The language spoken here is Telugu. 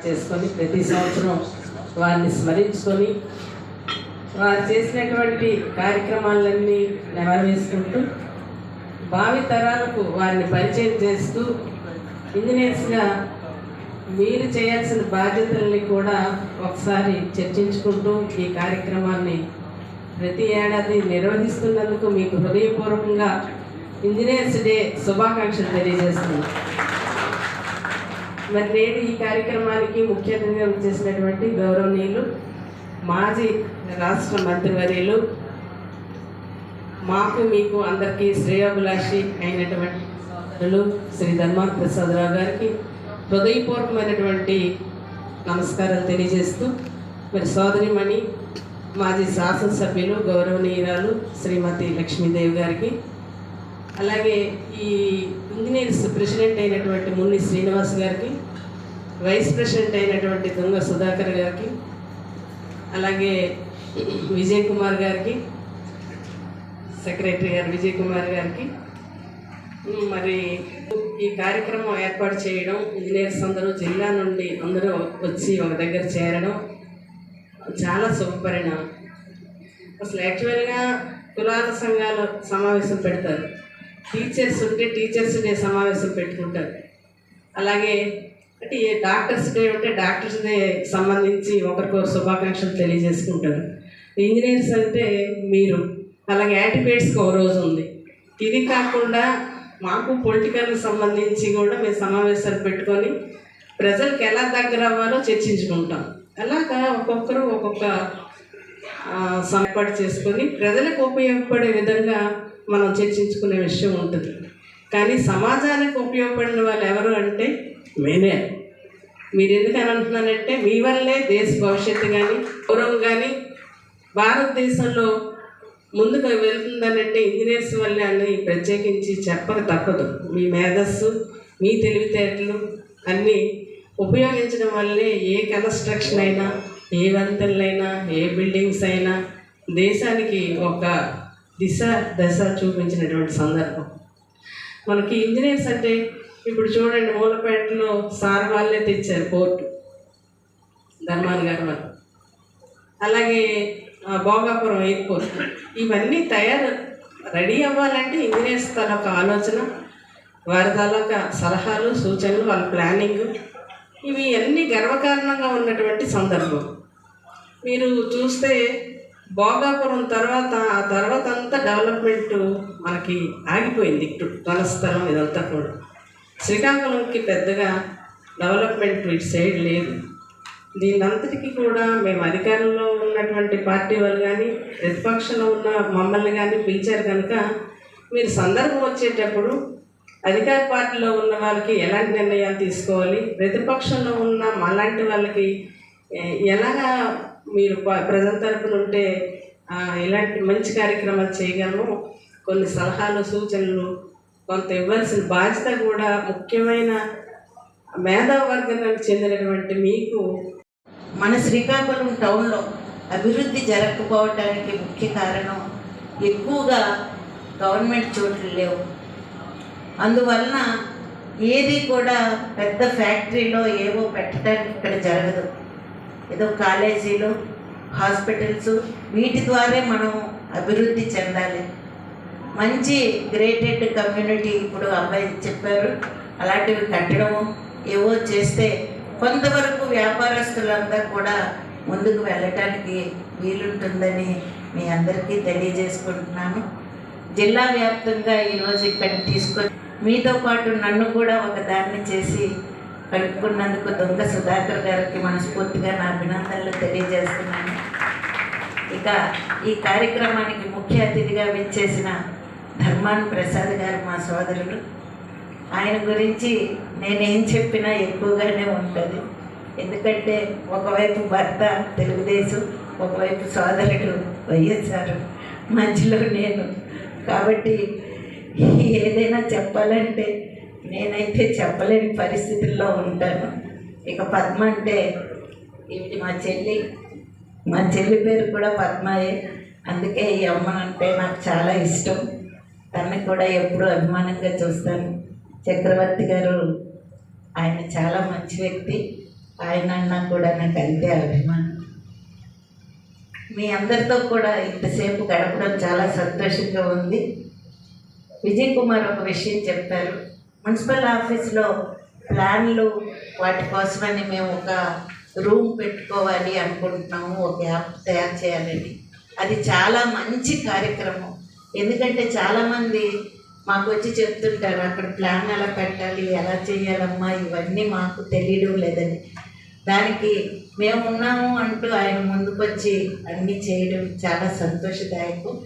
చేసుకొని ప్రతి సంవత్సరం వారిని స్మరించుకొని వారు చేసినటువంటి కార్యక్రమాలన్నీ నెరవేర్చుకుంటూ భావి తరాలకు వారిని పరిచయం చేస్తూ ఇంజనీర్స్గా మీరు చేయాల్సిన బాధ్యతల్ని కూడా ఒకసారి చర్చించుకుంటూ ఈ కార్యక్రమాన్ని ప్రతి ఏడాది నిర్వహిస్తున్నందుకు మీకు హృదయపూర్వకంగా ఇంజనీర్స్ డే శుభాకాంక్షలు తెలియజేస్తున్నాను. మరి నేడు ఈ కార్యక్రమానికి ముఖ్య అతిథిగా చేసినటువంటి గౌరవనీయులు మాజీ రాష్ట్ర మంత్రివర్యులు మాకు మీకు అందరికీ శ్రేయోభిలాషి అయినటువంటి సోదరులు శ్రీ ధర్మాన్ ప్రసాదరావు గారికి హృదయపూర్వకమైనటువంటి నమస్కారాలు తెలియజేస్తూ మరి సోదరిమణి మాజీ శాసనసభ్యులు గౌరవనీయురాలు శ్రీమతి లక్ష్మీదేవి గారికి అలాగే ఈ ఇంజనీర్స్ ప్రెసిడెంట్ అయినటువంటి మున్ని శ్రీనివాస్ గారికి వైస్ ప్రెసిడెంట్ అయినటువంటి దొంగ సుధాకర్ గారికి అలాగే విజయ్ కుమార్ గారికి సెక్రటరీ గారు విజయ్ కుమార్ గారికి. మరి ఈ కార్యక్రమం ఏర్పాటు చేయడం ఇంజనీర్స్ అందరూ జిల్లా నుండి అందరూ వచ్చి ఒక దగ్గర చేరడం చాలా శుభపరిణామం. అసలు యాక్చువల్గా కులాల సంఘాలు సమావేశం పెడతారు. టీచర్స్ ఉంటే టీచర్స్ డే సమావేశం పెట్టుకుంటారు. అలాగే అంటే ఏ డాక్టర్స్ డే ఉంటే డాక్టర్స్ డే సంబంధించి ఒకరికొక శుభాకాంక్షలు తెలియజేసుకుంటారు. ఇంజనీర్స్ అంటే మీరు. అలాగే యాంటిపేట్స్కి ఒక రోజు ఉంది. ఇది కాకుండా మాకు పొలిటికల్ సంబంధించి కూడా మేము సమావేశాలు పెట్టుకొని ప్రజలకు ఎలా దగ్గర అవ్వాలో చర్చించుకుంటాం. అలాగా ఒక్కొక్కరు ఒక్కొక్క సమర్పాటు చేసుకొని ప్రజలకు ఉపయోగపడే విధంగా మనం చర్చించుకునే విషయం ఉంటుంది. కానీ సమాజానికి ఉపయోగపడిన వాళ్ళు ఎవరు అంటే మేమే మీరు ఎందుకని అంటున్నానంటే మీ వల్లే దేశ భవిష్యత్తు కానీ గౌరవం కానీ భారతదేశంలో ముందుకు వెళ్తుందనంటే ఇంజనీర్స్ వల్లే అని ప్రత్యేకించి చెప్పక తప్పదు. మీ మేధస్సు మీ తెలివితేటలు అన్నీ ఉపయోగించడం వల్లే ఏ కన్స్ట్రక్షన్ అయినా ఏ వంతెనలైనా ఏ బిల్డింగ్స్ అయినా దేశానికి ఒక దిశ దశ చూపించినటువంటి సందర్భం. మనకి ఇంజనీర్స్ అంటే ఇప్పుడు చూడండి మూలపేటలో సార్ వాళ్ళే తెచ్చారు కోర్టు ధర్మాన్ గారు వాళ్ళు. అలాగే భోగాపురం ఎయిర్పోర్ట్. ఇవన్నీ తయారు రెడీ అవ్వాలంటే ఇంజనీర్స్ తాలూకా ఆలోచన వారి తాలూకా సలహాలు సూచనలు వాళ్ళ ప్లానింగ్. ఇవి అన్నీ గర్వకారణంగా ఉన్నటువంటి సందర్భం. మీరు చూస్తే భోగాపురం తర్వాత ఆ తర్వాత అంతా డెవలప్మెంట్ మనకి ఆగిపోయింది ఇటు స్థలం ఇదంతా కూడా. శ్రీకాకుళంకి పెద్దగా డెవలప్మెంట్ ఇటు సైడ్ లేదు. దీనంతటికీ కూడా మేము అధికారంలో ఉన్నటువంటి పార్టీ వాళ్ళు కానీ ప్రతిపక్షంలో ఉన్న మమ్మల్ని కానీ పిలిచారు కనుక మీరు సందర్భం వచ్చేటప్పుడు అధికార పార్టీలో ఉన్న వాళ్ళకి ఎలాంటి నిర్ణయాలు తీసుకోవాలి? ప్రతిపక్షంలో ఉన్న మాలాంటి వాళ్ళకి ఎలాగా మీరు ప్రజల తరపున ఉంటే ఇలాంటి మంచి కార్యక్రమాలు చేయగలము? కొన్ని సలహాలు సూచనలు కొంత ఇవ్వాల్సిన బాధ్యత కూడా ముఖ్యమైన మేధావర్గానికి చెందినటువంటి మీకు. మన శ్రీకాకుళం టౌన్లో అభివృద్ధి జరగకపోవటానికి ముఖ్య కారణం ఎక్కువగా గవర్నమెంట్ చోట్లు లేవు. అందువలన ఏది కూడా పెద్ద ఫ్యాక్టరీలో ఏవో పెట్టడానికి ఇక్కడ జరగదు. ఏదో కాలేజీలు హాస్పిటల్స్ వీటి ద్వారా మనం అభివృద్ధి చెందాలి. మంచి గ్రేటెడ్ కమ్యూనిటీ ఇప్పుడు అబ్బాయి చెప్పారు. అలాంటివి కట్టడము ఏవో చేస్తే కొంతవరకు వ్యాపారస్తులంతా కూడా ముందుకు వెళ్ళటానికి వీలుంటుందని మీ అందరికీ తెలియజేసుకుంటున్నాను. జిల్లా వ్యాప్తంగా ఈరోజు ఇక్కడ తీసుకొని మీతో పాటు నన్ను కూడా ఒక దాన్ని చేసి కలుపుకున్నందుకు దొంగ సుధాకర్ గారికి మనస్ఫూర్తిగా నా అభినందనలు తెలియజేస్తున్నాను. ఇక ఈ కార్యక్రమానికి ముఖ్య అతిథిగా విచ్చేసిన ధర్మాన్ ప్రసాద్ గారు మా సోదరులు. ఆయన గురించి నేనేం చెప్పినా ఎక్కువగానే ఉంటుంది. ఎందుకంటే ఒకవైపు భర్త తెలుగుదేశం ఒకవైపు సోదరుడు వైఎస్ఆర్ మధ్యలో నేను. కాబట్టి ఏదైనా చెప్పాలంటే నేనైతే చెప్పలేని పరిస్థితుల్లో ఉంటాను. ఇక పద్మ అంటే ఇది మా చెల్లి. మా చెల్లి పేరు కూడా పద్మయే. అందుకే ఈ అమ్మ అంటే నాకు చాలా ఇష్టం. తనని కూడా ఎప్పుడూ అభిమానంగా చూస్తాను. చక్రవర్తి గారు ఆయన చాలా మంచి వ్యక్తి. ఆయన అన్నా కూడా నాకు అంతే అభిమానం. మీ అందరితో కూడా ఇంతసేపు గడపడం చాలా సంతోషంగా ఉంది. విజయ్ కుమార్ ఒక విషయం చెప్పారు. మున్సిపల్ ఆఫీస్లో ప్లాన్లు వాటి కోసమని మేము ఒక రూమ్ పెట్టుకోవాలి అనుకుంటున్నాము ఒక యాప్ తయారు చేయాలని. అది చాలా మంచి కార్యక్రమం. ఎందుకంటే చాలామంది మాకు వచ్చి చెప్తుంటారు అక్కడ ప్లాన్ ఎలా పెట్టాలి ఎలా చేయాలమ్మా ఇవన్నీ మాకు తెలియడం లేదని. దానికి మేము ఉన్నాము అంటూ ఆయన ముందుకొచ్చి అన్నీ చేయడం చాలా సంతోషదాయకం.